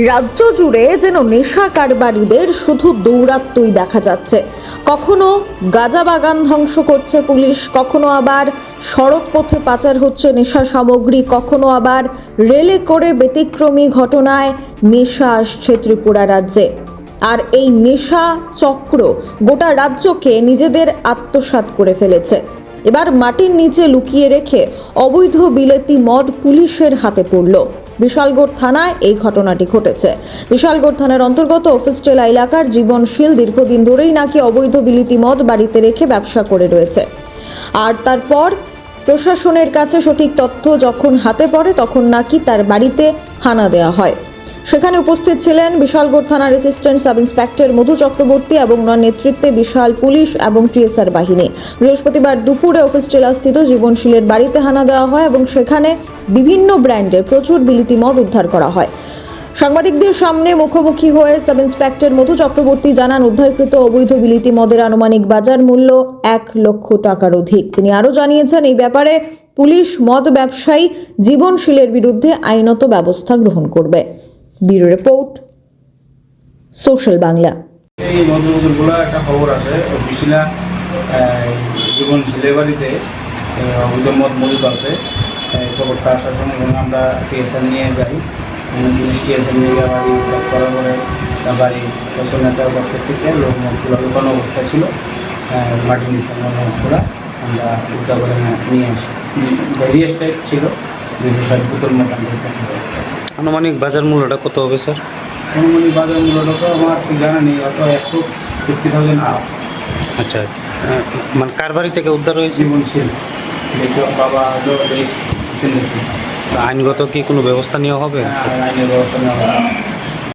রাজ্য জুড়ে যেন নেশা কারবারিদের শুধু দৌরাত্মই দেখা যাচ্ছে। কখনো গাঁজা বাগান ধ্বংস করছে পুলিশ, কখনো আবার সড়ক পথে পাচার হচ্ছে নেশা সামগ্রী, কখনো আবার রেলে করে ব্যতিক্রমী ঘটনায় নেশা আসছে ত্রিপুরা রাজ্যে। আর এই নেশা চক্র গোটা রাজ্যকে নিজেদের আত্মসাৎ করে ফেলেছে। এবার মাটির নিচে লুকিয়ে রেখে অবৈধ বিলেতি মদ পুলিশের হাতে পড়ল। বিশালগড় থানায় এই ঘটনাটি ঘটেছে। বিশালগড় থানার অন্তর্গত অফিসটেলা এলাকার জীবনশীল দীর্ঘদিন ধরেই নাকি অবৈধ বিলিতি মদ বাড়িতে রেখে ব্যবসা করে রয়েছে। আর তারপর প্রশাসনের কাছে সঠিক তথ্য যখন হাতে পড়ে তখন নাকি তার বাড়িতে হানা দেওয়া হয়। সেখানে উপস্থিত ছিলেন বিশালগড় থানার assistant sub inspector Madhu Chakraborty এবং ওনার নেতৃত্বে বিশাল পুলিশ এবং টিএসআর বাহিনী। বৃহস্পতিবার দুপুরে অফিস স্থিত জীবনশীলের বাড়িতে হানা দেওয়া হয় এবং সেখানে বিভিন্ন ব্র্যান্ডের প্রচুর বিলিতি মদ উদ্ধার করা হয়। সাংবাদিকদের সামনে মুখোমুখি হয়ে সাব ইন্সপেক্টর মধু চক্রবর্তী জানান, উদ্ধারকৃত অবৈধ বিলিতি মদের আনুমানিক বাজার মূল্য এক লক্ষ টাকার অধিক। তিনি আরও জানিয়েছেন, এই ব্যাপারে পুলিশ মদ ব্যবসায়ী জীবনশীলের বিরুদ্ধে আইনত ব্যবস্থা গ্রহণ করবে। Bureau report, social Bangla. এই মধুমধুরগুলো একটা খবর আছে বিশিলা জীবন ঝিলেবাড়িতে অবৈধ মদ মজুদ আছে। খবরটা আসার সঙ্গে আমরা টিএসএন নিয়ে যাই টিএসএন নিয়ে গিয়ে বাড়ি করার পরে বাড়ি সচল নেতার পক্ষ থেকে লোক মদগুলো লুকানো অবস্থা ছিল। মাটির নিস্তার মদগুলো আমরা করে নিয়ে আসি। ভেরিয়াস টাইপ ছিল দুশো ষাট আনুমানিক বাজার মূল্যটা কত হবে স্যার? আনুমানিক বাজার মূল্যটা তো আমার ঠিক জানা নেই অত অ্যাপ্রক্স ফিফটি থাউজেন্ড আপ আচ্ছা মানে কার বাড়ি থেকে উদ্ধার হয়েছে? জীবনশীল। বাবা আইনগত কি কোনো ব্যবস্থা নেওয়া হবে? আইনের ব্যবস্থা নেওয়া হয়।